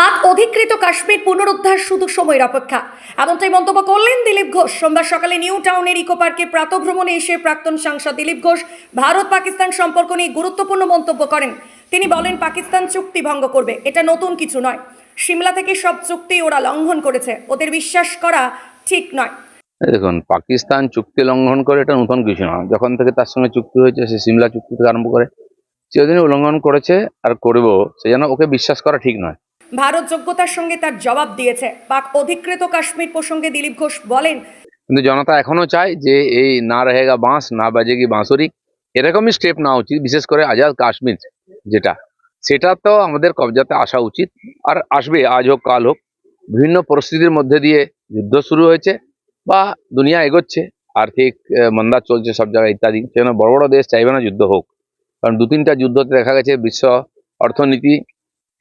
পাক অধিকৃত কাশ্মীর পুনরুদ্ধার শুধু সময়ের অপেক্ষা। এমনটাই মন্তব্য করলেন দিলীপ ঘোষ। সোমবার সকালে নিউ টাউনের ইকো পার্কে প্রাতভ্রমণে এসে প্রাক্তন সাংসদ দিলীপ ঘোষ ভারত পাকিস্তান সম্পর্ক নিয়ে গুরুত্বপূর্ণ মন্তব্য করেন। তিনি বলেন, পাকিস্তান চুক্তি ভঙ্গ করবে। এটা নতুন কিছু নয়। সিমলা থেকে সব চুক্তি ওরা লঙ্ঘন করেছে। ওদের বিশ্বাস করা ঠিক নয়। দেখুন, পাকিস্তান চুক্তি লঙ্ঘন করে এটা নতুন কিছু নয়। যখন থেকে তার সঙ্গে চুক্তি হয়েছে, সে সিমলা চুক্তি থেকে আরম্ভ করে চিরদিনই উল্লঙ্ঘন করেছে আর করব, সে যেন ওকে বিশ্বাস করা ঠিক নয়। ভারত যোগ্যতার সঙ্গে তার জবাব দিয়েছে। পাক অধিকৃত কাশ্মীর প্রসঙ্গে দিলীপ ঘোষ বলেন, কিন্তু জনতা এখনও চায় যে এই না রহেগা বাঁশ, না বাজেগি বাঁশুরি, এরকমই স্টেপ নেওয়া উচিত, বিশেষ করে আজাদ কাশ্মীর যেটা। সেটা তো আমাদের কবজাতে আসা উচিত, আর আসবে, আজ হোক, কাল হোক। বিভিন্ন পরিস্থিতির মধ্যে দিয়ে যুদ্ধ শুরু হয়েছে বা দুনিয়া এগোচ্ছে, আর্থিক মন্দা চলছে সব জায়গায় ইত্যাদি। সেজন্য বড় বড় দেশ চাইবে না যুদ্ধ হোক। কারণ দু তিনটা যুদ্ধতে দেখা গেছে বিশ্ব অর্থনীতি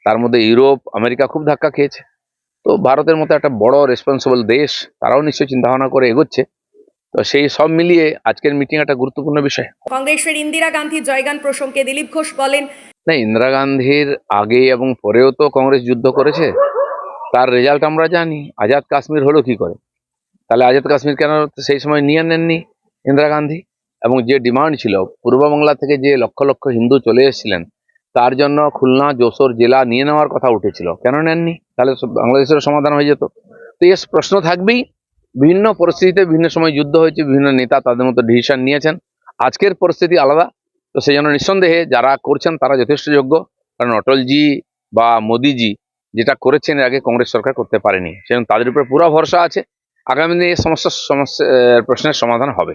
তার মধ্যে ইউরোপ আমেরিকা খুব ধাক্কা খেয়েছে। তো ভারতের মতো একটা বড় রেসপন্সিবল দেশ তারাও নিশ্চয়ই চিন্তা ভাবনা করে এগোচ্ছে। তো সেই সব মিলিয়ে আজকের মিটিং একটা গুরুত্বপূর্ণ বিষয়। কংগ্রেসের ইন্দিরা গান্ধী জয়গান প্রসঙ্গে দিলীপ ঘোষ বলেন না ইন্দিরা গান্ধীর আগে এবং পরেও তো কংগ্রেস যুদ্ধ করেছে। তার রেজাল্ট আমরা জানি। আজাদ কাশ্মীর হলো কি করে? তাহলে আজাদ কাশ্মীর কেন সেই সময় নিয়ে নেননি ইন্দিরা গান্ধী? এবং যে ডিমান্ড ছিল পূর্ববাংলা থেকে যে লক্ষ লক্ষ হিন্দু চলে এসেছিলেন তার জন্য খুলনা, যশোর জেলা নিয়ে নেওয়ার কথা উঠেছিল। কেন নেননি? তাহলে বাংলাদেশের সমাধান হয়ে যেত। তো এর প্রশ্ন থাকবেই। বিভিন্ন পরিস্থিতিতে বিভিন্ন সময় যুদ্ধ হয়েছে, বিভিন্ন নেতা তাদের মতো ডিসিশন নিয়েছেন। আজকের পরিস্থিতি আলাদা। তো সেই জন্য নিঃসন্দেহে যারা করছেন তারা যথেষ্ট যোগ্য। কারণ অটলজি বা মোদিজি যেটা করেছেন এর আগে কংগ্রেস সরকার করতে পারেনি। সেজন্য তাদের উপরে পুরো ভরসা আছে। আগামী দিনে এই সমস্যার সমস্যা প্রশ্নের সমাধান হবে।